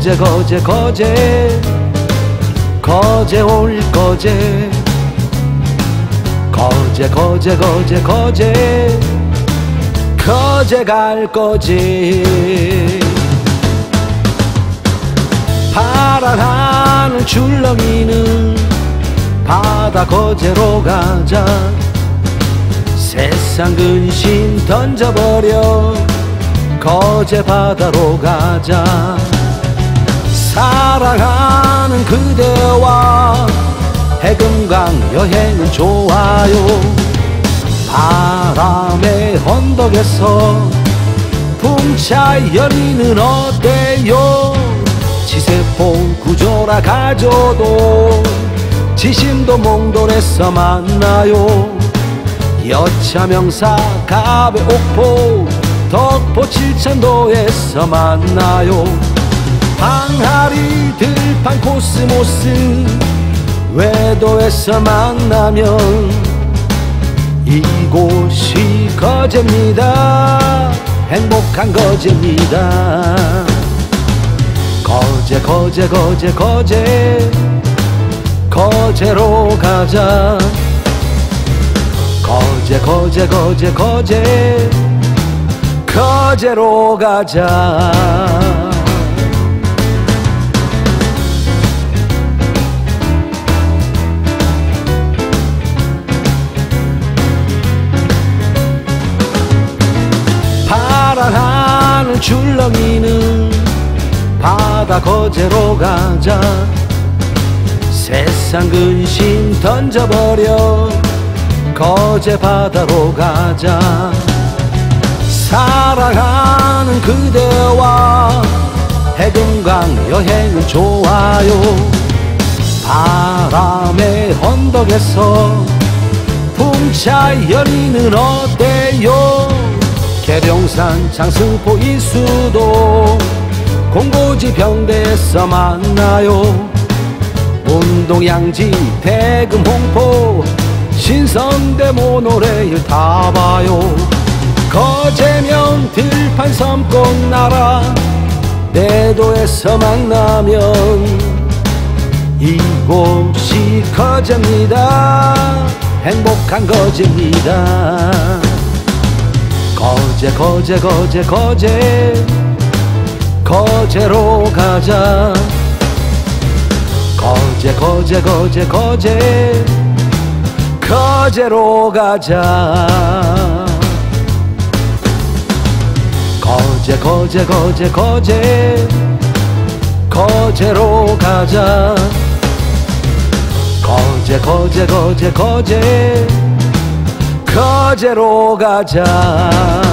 거제 거제 거제. 거제 올 거제. 거제 거제 거제 거제. 거제 갈 거지. 파란 하늘 줄넘이는 바다 거제로 가자. 세상 근심 던져버려. 거제 바다로 가자 여행은 좋아요. 바람의 언덕에서 풍차 열리는 어때요? 지세포 구조라 가져도 지심도 몽돌에서 만나요. 여차명사 가베 옥포 덕포 칠천도에서 만나요. 항아리 들판 코스모스 외도에서 만나면 이곳이 거제입니다. 행복한 거제입니다. 거제 거제 거제 거제. 거제로 가자. 거제 거제 거제 거제. 거제로 가자 하늘 줄넘이는 바다 거제로 가자. 세상 근심 던져버려 거제 바다로 가자. 사랑하는 그대와 해금강 여행은 좋아요. 바람의 언덕에서 풍차 열리는 어때요 계룡산 장승포 이수도 공고지 병대에서 만나요. 운동 양지 대금 홍포 신성대 모노레일 타봐요. 거제면 들판 섬꽃 나라 내도에서 만나면 이곳이 거제입니다. 행복한 거제입니다 거제 거제 거제 거제. 거제로 가자. 거제 거제 거제 거제. 거제로 가자. 거제 거제 거제 거제. 거제로 가자. 거제 거제 거제 거제. 거제로 가자